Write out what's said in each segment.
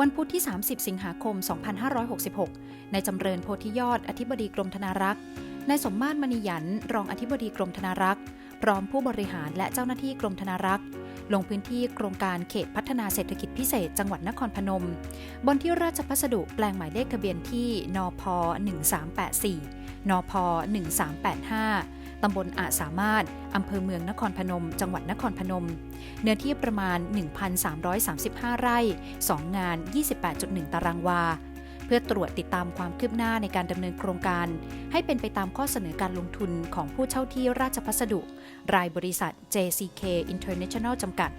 วันพุธที่ 30 สิงหาคม 2566ในจำเริญโพธิยอด อธิบดีกรมธนารักษ์ นายสมมาตรมณีหยัน รองอธิบดีกรมธนารักษ์ พร้อมผู้บริหารและเจ้าหน้าที่กรมธนารักษ์ ลงพื้นที่โครงการเขตพัฒนาเศรษฐกิจพิเศษจังหวัดนครพนม บนที่ราชพัสดุแปลงหมายเลขทะเบียนที่ นพ 1384 นพ 1385 ตำบลอาสามารถ อำเภอเมืองนครพนม จังหวัดนครพนม เนื้อที่ประมาณ 1,335 ไร่ 2 งาน 28.1 ตารางวา เพื่อตรวจติดตามความคืบหน้าในการดำเนินโครงการ ให้เป็นไปตามข้อเสนอการลงทุนของผู้เช่าที่ราชพัสดุ รายบริษัท JCK International จำกัด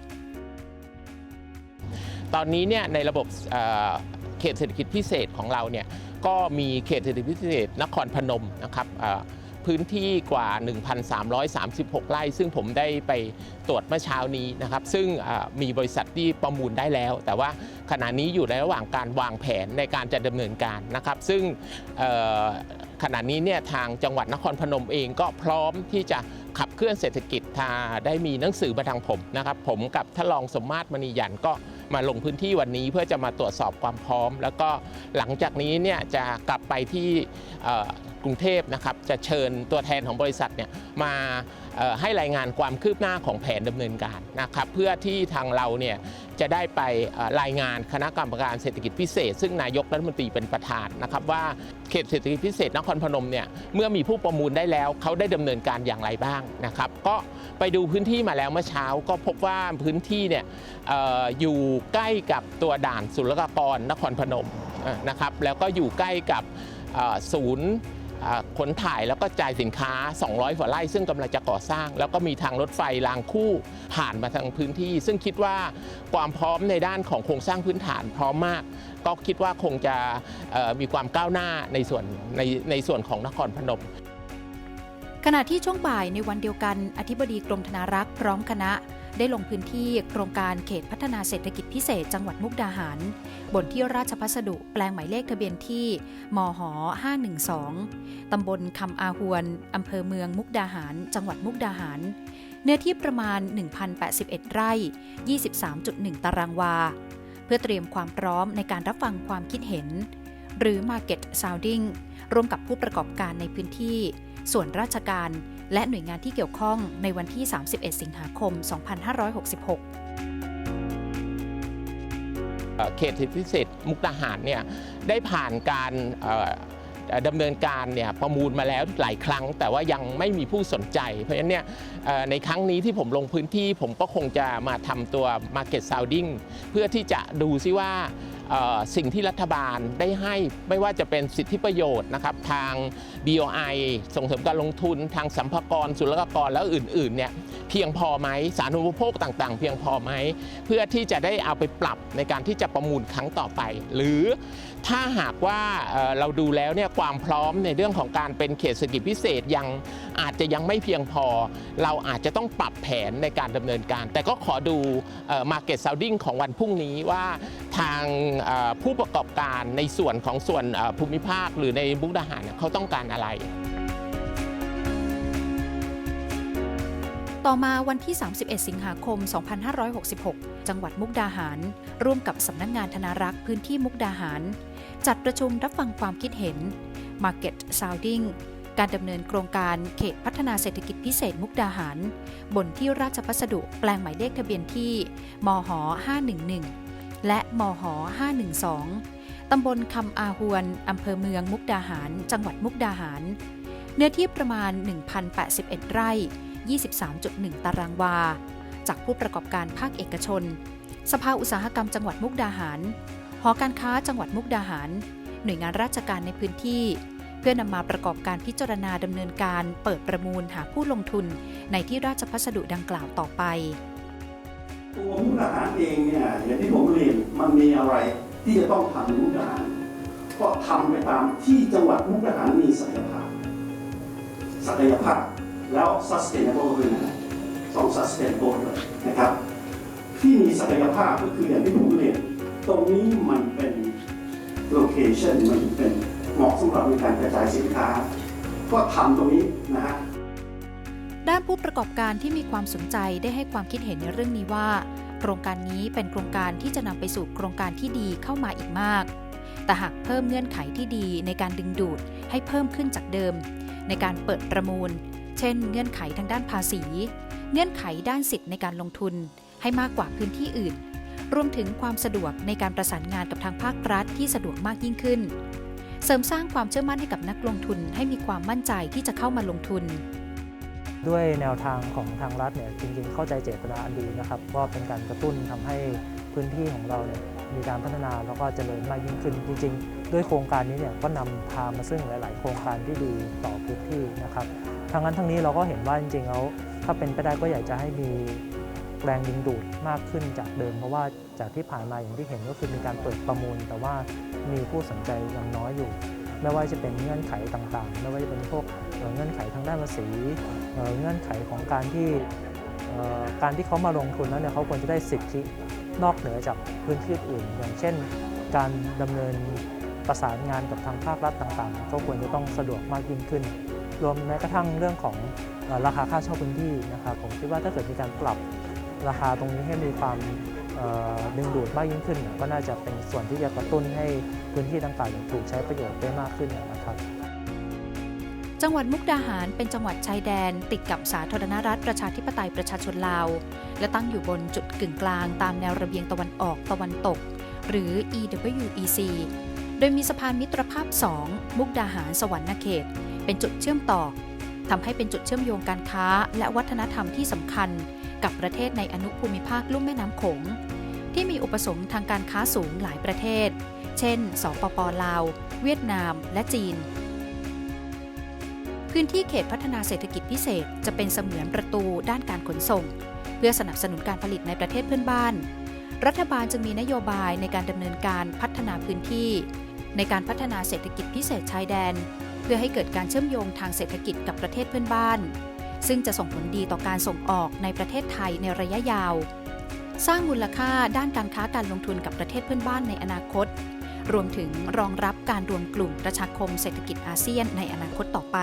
ตอนนี้เนี่ยในระบบเขตเศรษฐกิจพิเศษของเราเนี่ยก็มีเขตเศรษฐกิจพิเศษนครพนมนะครับ พื้นที่กว่า 1,336 ไร่ ซึ่งผมได้ไปตรวจเมื่อเช้านี้นะครับ ซึ่งมีบริษัทที่ประมูลได้แล้ว แต่ว่าขณะนี้อยู่ในระหว่างการวางแผนในการจะดำเนินการนะครับ ซึ่งขณะนี้เนี่ยทางจังหวัดนครพนมเองก็พร้อมที่จะขับเคลื่อนเศรษฐกิจทาได้มีหนังสือมาทางผมนะครับ ผมกับท่านรองสมมาตรมณีหยันก็มาลงพื้นที่วันนี้เพื่อจะมาตรวจสอบความพร้อม แล้วก็หลังจากนี้เนี่ยจะกลับไปที่ กรุงเทพนะครับจะเชิญตัวแทนของบริษัทเนี่ยมาให้รายงานความคืบหน้าของแผนดำเนินการนะครับเพื่อที่ทางเราเนี่ยจะได้ไปรายงานคณะกรรมการเศรษฐกิจพิเศษ ซึ่งนายกรัฐมนตรีเป็นประธานนะครับว่าเขตเศรษฐกิจพิเศษนครพนมเนี่ยเมื่อมีผู้ประมูลได้แล้วเขาได้ดำเนินการอย่างไรบ้างนะครับก็ไปดูพื้นที่มาแล้วเมื่อเช้า ก็พบว่าพื้นที่เนี่ยออยู่ใกล้กับตัวด่านศุลกากรนครพนมนะครับแล้วก็อยู่ใกล้กับศูนย์ ขนถ่ายแล้วก็จ่ายสินค้า 200กว่าไร่ซึ่งกำลังจะก่อสร้าง แล้วก็มีทางรถไฟรางคู่ผ่านมาทางพื้นที่ ซึ่งคิดว่าความพร้อมในด้านของโครงสร้างพื้นฐานพร้อมมาก ก็คิดว่าคงจะมีความก้าวหน้าในส่วนในในส่วนของนครพนมขณะที่ช่วงบ่ายในวันเดียวกัน อธิบดีกรมธนารักษ์พร้อมคณะ ได้ลงพื้นที่โครงการเขตพัฒนาเศรษฐกิจพิเศษจังหวัดมุกดาหาร บนที่ราชพัสดุแปลงหมายเลขทะเบียนที่มห512 ตำบลคำอาหวนอำเภอเมืองมุกดาหาร จังหวัดมุกดาหาร เนื้อที่ประมาณ 1,081 ไร่ 23.1 ตารางวา เพื่อเตรียมความพร้อมในการรับฟังความคิดเห็น หรือ Market Sounding ร่วมกับผู้ประกอบการในพื้นที่ ส่วนราชการ และหน่วยงานที่เกี่ยวข้องในวันที่ 31 สิงหาคม 2566เอ่อเขตเศรษฐกิจพิเศษมุกดาหารเนี่ยได้ผ่านการเอ่อเอ่อดำเนินการเนี่ยประมูลมาแล้วหลายครั้ง แต่ว่ายังไม่มีผู้สนใจ เพราะฉะนั้นเนี่ยในครั้งนี้ที่ผมลงพื้นที่ผมก็คงจะมาทำตัว Market Sounding เพื่อที่จะดูซิว่า สิ่งที่รัฐบาลได้ให้ไม่ว่าจะเป็นสิทธิประโยชน์นะครับทาง BOI ส่งเสริมการลงทุนทางสัมภากรศุลกากรแล้วอื่นๆเนี่ยเพียงพอไหมสาธารณูปโภคต่างๆ เพียงพอไหมเพื่อที่จะได้เอาไปปรับในการที่จะประมูลครั้งต่อไป หรือถ้าหากว่าเเราดูแล้วเนี่ยความพร้อมในเรื่องของการเป็นเขตเศรษฐกิจพิเศษยังอาจจะยังไม่เพียงพอ เราอาจจะต้องปรับแผนในการดำเนินการ แต่ก็ขอดูเอ่อ Market Sounding ของวันพรุ่งนี้ว่า ทางผู้ประกอบการในส่วนของส่วนภูมิภาคหรือในบุกดาหารเนี่ยเขาต้องการอะไร ต่อมาวันที่ 31 สิงหาคม 2566 จังหวัดมุกดาหาร ร่วมกับสำนักงงานธนารักษ์พื้นที่มุกดาหาร จัดประชุมรับฟังความคิดเห็น Market Sounding การดำเนินโครงการเขตพัฒนาเศรษฐกิจพิเศษมุกดาหาร บนที่ราชพัสดุแปลงหมายเลขทะเบียนที่ มห 511 และมห 512 ตำบลคำอาหวนอำเภอเมืองมุกดาหาร จังหวัดมุกดาหาร เนื้อที่ประมาณ 1,081 ไร่ 23.1 ตารางวา จากผู้ประกอบการภาคเอกชน สภาอุตสาหกรรมจังหวัดมุกดาหาร หอการค้าจังหวัดมุกดาหาร หน่วยงานราชการในพื้นที่เพื่อนำมาประกอบการพิจารณาดำเนินการเปิดประมูลหาผู้ลงทุนในที่ราชพัสดุดังกล่าวต่อไป ตัวมุกดาหารเองเนี่ยอย่างที่ผม มันมีอะไรที่จะต้องทำในมุกดาหารก็ทำไปตามที่จังหวัดมุกดาหารมีศักยภาพ ศักยภาพแล้ว sustainable ด้วยนะต้อง sustainable ด้วยนะครับ ที่มีศักยภาพก็คืออย่างที่ผมเรียนตรงนี้มันเป็น location มันเป็นเหมาะสำหรับในการกระจายสินค้า ก็ทำตรงนี้นะฮะด้านผู้ประกอบการที่มีความสนใจได้ให้ความคิดเห็นในเรื่องนี้ว่า โครงการนี้เป็นโครงการที่จะนำไปสู่โครงการที่ดีเข้ามาอีกมาก แต่หากเพิ่มเงื่อนไขที่ดีในการดึงดูดให้เพิ่มขึ้นจากเดิม ในการเปิดประมูล เช่น เงื่อนไขทางด้านภาษี เงื่อนไขด้านสิทธิ์ในการลงทุน ให้มากกว่าพื้นที่อื่น รวมถึงความสะดวกในการประสานงานกับทางภาครัฐที่สะดวกมากยิ่งขึ้น เสริมสร้างความเชื่อมั่นให้กับนักลงทุนให้มีความมั่นใจที่จะเข้ามาลงทุน ด้วยแนวทางของทางรัฐเนี่ยจริงๆ เข้าใจเจตนาอันดีนะครับว่าเป็นการกระตุ้นทำให้พื้นที่ของเราเนี่ยมีการพัฒนาแล้วก็เจริญมากยิ่งขึ้นจริง ๆ ด้วยโครงการนี้เนี่ยก็นำพามาซึ่งหลาย ๆ โครงการที่ดีต่อพื้นที่นะครับทางนั้นทางนี้เราก็เห็นว่าจริงๆแล้วถ้าเป็นไปได้ก็อยากจะให้มีแรงดึงดูดมากขึ้นจากเดิม เพราะว่าจากที่ผ่านมาอย่างที่เห็นก็คือมีการเปิดประมูล แต่ว่ามีผู้สนใจยังน้อยอยู่ ไม่ว่าจะเป็นเงื่อนไขต่างๆ ไม่ว่าจะเป็นพวกเงื่อนไขทางด้านภาษีเงื่อนไขของการที่การที่เขามาลงทุนแล้วเนี่ยเขาควรจะได้สิทธินอกเหนือจากพื้นที่อื่น อย่างเช่น การดำเนินประสานงานกับทางภาครัฐต่างๆ ก็ควรจะต้องสะดวกมากยิ่งขึ้น รวมแม้กระทั่งเรื่องของราคาค่าเช่าพื้นที่นะครับผมคิดว่าถ้าเกิดมีการปรับราคาตรงนี้ให้มีความ ดึงดูดมากยิ่งขึ้น ก็น่าจะเป็นส่วนที่จะกระตุ้นให้พื้นที่ต่างๆถูกใช้ประโยชน์ได้มากขึ้นนะครับจังหวัดมุกดาหารเป็นจังหวัดชายแดน ติดกับสาธารณรัฐประชาธิปไตยประชาชนลาว และตั้งอยู่บนจุดกึ่งกลางตามแนวระเบียงตะวันออกตะวันตก หรือ EWEC โดยมีสะพานมิตรภาพ 2 มุกดาหารสวรรณเขต เป็นจุดเชื่อมต่อทำให้เป็นจุดเชื่อมโยงการค้า และวัฒนธรรมที่สำคัญ กับประเทศในอนุภูมิภาคลุ่มแม่น้ำโขง ที่มีอุปสงค์ทางการค้าสูงหลายประเทศ เช่น สปปลาว เวียดนาม และจีน พื้นที่เขตพัฒนาเศรษฐกิจพิเศษจะเป็นเสมือนประตูด้านการขนส่ง เพื่อสนับสนุนการผลิตในประเทศเพื่อนบ้าน รัฐบาลจึงมีนโยบายในการดำเนินการพัฒนาพื้นที่ ในการพัฒนาเศรษฐกิจพิเศษชายแดน เพื่อให้เกิดการเชื่อมโยงทางเศรษฐกิจกับประเทศเพื่อนบ้าน ซึ่งจะส่งผลดีต่อการส่งออกในประเทศไทยในระยะยาว สร้างมูลค่าด้านการค้าการลงทุนกับประเทศเพื่อนบ้านในอนาคต รวมถึงรองรับการรวมกลุ่มประชาคมเศรษฐกิจอาเซียนในอนาคตต่อไป